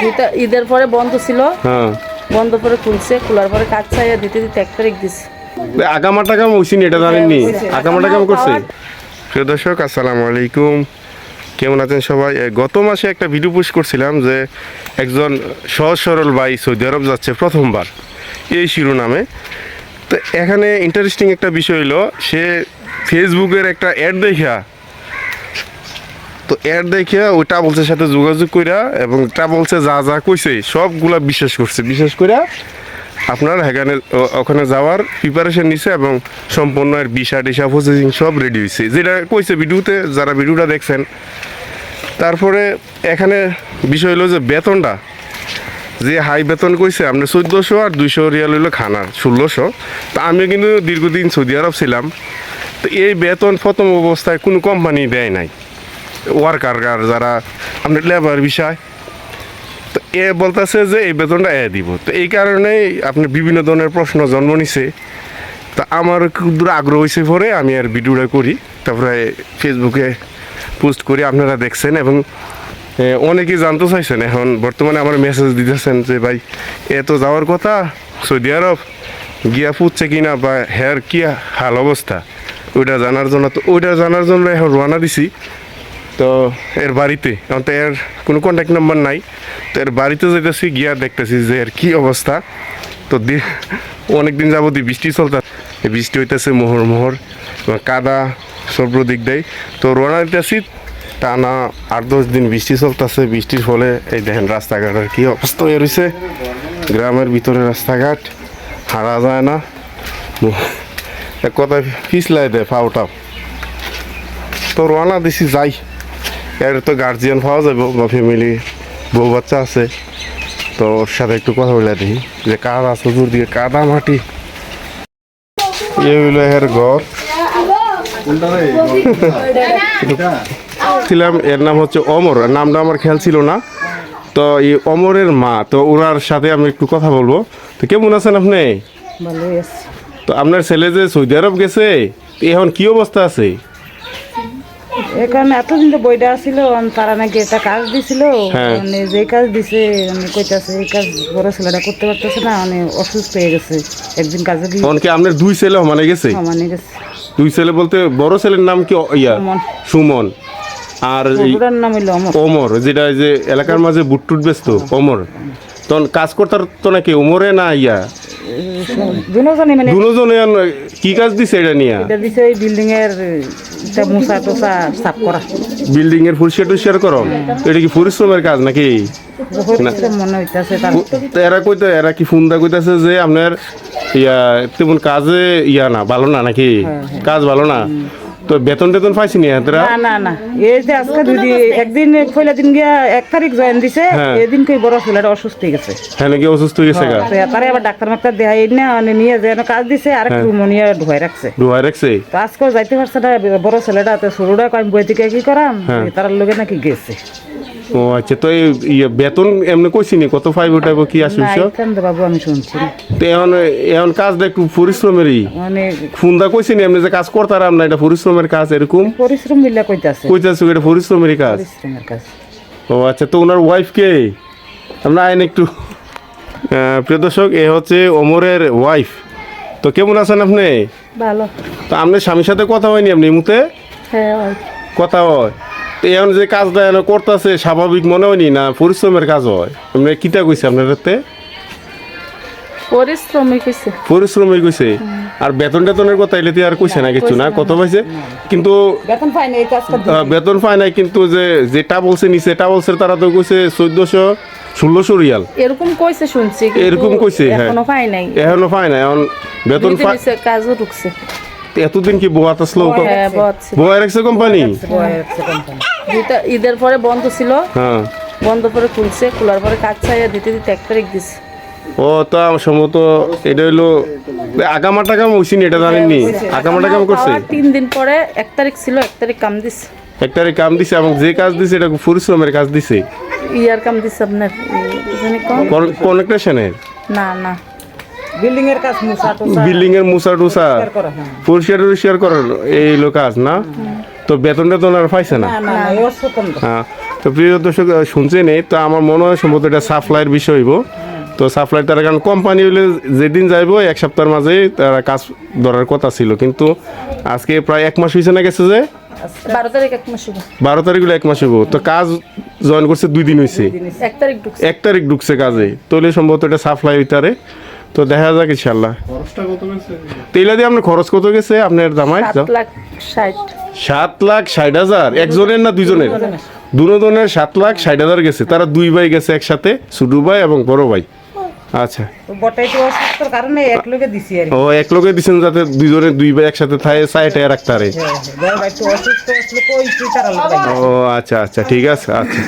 দুইটা ঈদের পরে বন্ধ ছিল। হ্যাঁ। বন্ধ করে খুলছে খোলার পরে কাজ চাইয়া দিতে দিতে এক তারিখ দিছে। আগামা টাকা হইছিনি এটা জানেননি আগামা টাকা করছে। প্রিয় দর্শক আসসালামু আলাইকুম। কেমন আছেন সবাই? গত মাসে একটা ভিডিও পোস্ট করছিলাম যে একজন সহজ সরল ভাই সৌদি আরব যাচ্ছে প্রথমবার এই শিরোনামে। তো এখানে ইন্টারেস্টিং একটা বিষয় হলো সে ফেসবুকের একটা অ্যাড দেখা তো অ্যাড দেখে ওই ট্রাভেলসের সাথে যোগাযোগ কইরা এবং ট্রাভেলসে যা যা কইছে, সবগুলা বিশ্বাস করছে। বিশ্বাস কইরা আপনার এখানে ওখানে যাওয়ার প্রিপারেশন নিছে এবং সম্পূর্ণ এর বিশা টিসা প্রসেসিং সব রেডি হয়েছে যেটা কইছে ভিডিওতে, যারা ভিডিওটা দেখছেন, তারপরে এখানে বিষয় হলো যে বেতনটা, যে হাই বেতন কইছে আপনি চোদ্দোশো আর দুইশো রিয়াল হইল খানার ষোলোশো। তা আমি কিন্তু দীর্ঘদিন সৌদি আরব ছিলাম। তো এই বেতন প্রথম অবস্থায় কোনো কোম্পানি দেয় নাই। ওয়ার্কার যারা আপনার লেবার বিষয়, তো এ বলতেছে যে এই বেতনটা এ দিব। তো এই কারণেই আপনি বিভিন্ন ধরনের প্রশ্ন জন্ম নিছে। তা আমার খুব দূর আগ্রহ হয়েছে পরে আমি আর ভিডিওটা করি। তারপরে ফেসবুকে পোস্ট করি, আপনারা দেখছেন এবং অনেকেই জানতে চাইছেন। এখন বর্তমানে আমার মেসেজ দিতেছেন যে, ভাই, এ তো যাওয়ার কথা, সৌদি আরব গিয়া ফুটছে কিনা বা হেয়ার কি হাল অবস্থা? ওইটা জানার জন্য, তো ওইটা জানার জন্য এখন রওনা দিছি। তো এর বাড়িতে তো এর কোনো কন্ট্যাক্ট নাম্বার নাই, তো এর বাড়িতে যেতেছি গিয়া দেখতেছি যে এর কি অবস্থা। তো অনেক দিন যাবত বৃষ্টি চলতে বৃষ্টি হইতেছে মোহর মোহর কাদা সর্ব দিক দেয় তো রোনা দিতেছি, টানা আট দশ দিন বৃষ্টি চলতেছে। বৃষ্টির ফলে এই দেখেন রাস্তাঘাটের কি অবস্থা হয়ে রয়েছে গ্রামের ভিতরে রাস্তাঘাট, হারা যায় না। এক কথায় পিছলাই দেয় ফাউটাও তো রওনা দিছি, যাই। এর তো গার্জিয়ান পাওয়া যাবে বা ফ্যামিলি বউ বাচ্চা আছে। তো ওর সাথে একটু কথা বলে দিই যে কাদা আছে দূর দিকে কাদা মাটি? এ হইল এর ঘর। ছিলাম এর নাম হচ্ছে অমর নামটা আমার খেয়াল ছিল না। তো এই অমরের মা তো ওনার সাথে আমি একটু কথা বলব। তো কেমন আছেন আপনি? তো আপনার ছেলে যে সৌদি আরব গেছে এখন কি অবস্থা আছে? এখানে এতদিন তো বইটা ছিল তারা নাকি একটা কাজ দিছিল। হ্যাঁ। মানে যে কাজ দিছে মানে কইতাছে এই কাজ বড় ছেলেটা করতে পারতেছে না মানে অসুস্থ হয়ে গেছে একদিন কাজে গিয়ে আপনার দুই ছেলে মানে গেছে? সমানে গেছে। দুই ছেলে বলতে বড় ছেলের নাম কি ইয়া সুমন। আর নাম হইল অমর। ওমর যেটা যে এলাকার মাঝে বুটটুট ব্যস্ত ওমর। তখন কাজ করতার তো নাকি ওমরে না ইয়া? দুজনই মানে দুজনে কি কাজ দিছে এটা নিয়ে? এটা দিছে এই বিল্ডিং এর এটা মুসা টুসা সাফ করা। বিল্ডিং এর করো এটা কি পরিশ্রমের কাজ নাকি? এরা কইতে এরা কি ফোন দা কইতাছে যে আপনার ইয়া তেমন কাজে ইয়া না ভালো না নাকি? কাজ ভালো না? তো বেতন টেতন পাইছি নি এতরা? না না না। এই যে আজকে দুই দিন একদিন পয়লা দিন গিয়া এক তারিখ জয়েন দিছে হ্যাঁ। এদিন কই বড় ছেলেটা অসুস্থ হয়ে গেছে। হ্যাঁ নাকি অসুস্থ হয়ে গেছে তারে আবার ডাক্তার মাক্তার দেখাই না মানে নিয়ে যেন কাজ দিছে আর একটু মনিয়া ধুই রাখছে। ডুবাই রাখছে? তো আজকে যাইতে পারছে না বড় ছেলেটা তো শুরুটা কয় বইতে কি করাম? হ্যাঁ। তার লগে নাকি গেছে। ও আচ্ছা তো এই ইয়ে বেতন এমনি কইছি নি? কত ফাইভ উঠাবো কি আসবে বাবু আমি শুনছি তো এখন এখন কাজটা একটু পরিশ্রমেরই। মানে ফোনটা কইছি নি এমনি যে কাজ করতারাম না এটা পরিশ্রমের কাজ এরকম? পরিশ্রম মিল্লা কইতাছে। কইতাছো এটা পরিশ্রমেরই কাজ। পরিশ্রমের কাজ। ও আচ্ছা তো ওনার ওয়াইফ কে? আমরা আইন একটু প্রিয় দর্শক এ হচ্ছে ওমরের ওয়াইফ তো কেমন আছেন আপনি? ভালো। তো আপনার স্বামীর সাথে কথা হয়নি আপনি মুহূর্তে? হ্যাঁ। কথা হয়। তো এখন যে কাজটা এনে করতেছে স্বাভাবিক মনে হয়নি না? পরিশ্রমের কাজ হয়। আপনি কিটা কইছে আপনার হাতে পরিশ্রমিক হইছে পরিশ্রমই কইছে? আর বেতন টেতনের কথা এলে তো আর কইছে না কিছু না? কত পাইছে? কিন্তু বেতন পাই না এই কাজটা বেতন পায় নাই কিন্তু যে যেটা বলছে নিচে বলছে তারা তো কইছে চোদ্দশো ষোলোশো রিয়াল। এরকম কইছে শুনছি এরকম কইছে, হ্যাঁ। এখনও পাই নাই। এখনও পায় না এখন বেতন কাজও ঢুকছে। এতদিন কি বোয়াত আসলো হ্যাঁ বোয়া রাখছে কোম্পানি ঈদের পরে বন্ধ ছিল। হ্যাঁ। বন্ধ পরে খুলছে খোলার পরে কাজ চাইয়া দিতে দিতে এক তারিখ দিছে। ও তো সম্ভবত এটা হইল আগামা টাকা হইছিনি এটা জানেননি? আগামা টাকা করছে? তিন দিন পরে এক তারিখ ছিল এক তারিখ কাম দিছে। এক তারিখ কাম দিছে এবং যে কাজ দিছে এটা পরিশ্রমের কাজ দিছে? ইয়ার কাম দিছে আপনার কোন? কনেকশনের না না। বিল্ডিং এর কাজ মুসা টুসা বিল্ডিং এর মুসা টুসা পরিষ্কার টরিষ্কার করার এই হলো কাজ না? তো বেতন টেতন আর পাইছে না? হ্যাঁ তো প্রিয় দর্শক শুনছেন এই, তো আমার মনে হয় সম্ভবত এটা সাপ্লাইয়ের বিষয় হইব। তো সাপ্লাই তারা কারণ কোম্পানি হলে যেদিন যাইবো এক সপ্তাহের মাঝে তারা কাজ ধরার কথা ছিল। কিন্তু আজকে প্রায় এক মাস হয়েছে না গেছে যে? বারো তারিখ এক মাস হলো। তারিখ এক মাস হইব। তো কাজ জয়েন করছে দুই দিন হয়েছে এক তারিখ ঢুকছে। এক তারিখ ঢুকছে কাজে। তাহলে সম্ভবত এটা সাপ্লাই হইতারে। তো দেখা যাক ইনশাল্লাহ তেলা দিয়ে আপনার খরচ কত গেছে? আপনার দামায় সাত লাখ ষাট। সাত লাখ ষাট হাজার? একজনের না দুজনের? দুজনের সাত লাখ ষাট হাজার গেছে। তারা দুই ভাই গেছে একসাথে ছোট ভাই এবং বড় ভাই। আচ্ছা। বটাই তো অসুস্থর কারণে এক লোকে দিছি আর ও এক লোকে দিচ্ছেন যাতে দুইজনের দুই ভাই একসাথে থাকে চাইটায় রাখতে পারে। যার অসুস্থ আসলে কই তারা ও আচ্ছা আচ্ছা ঠিক আছে আচ্ছা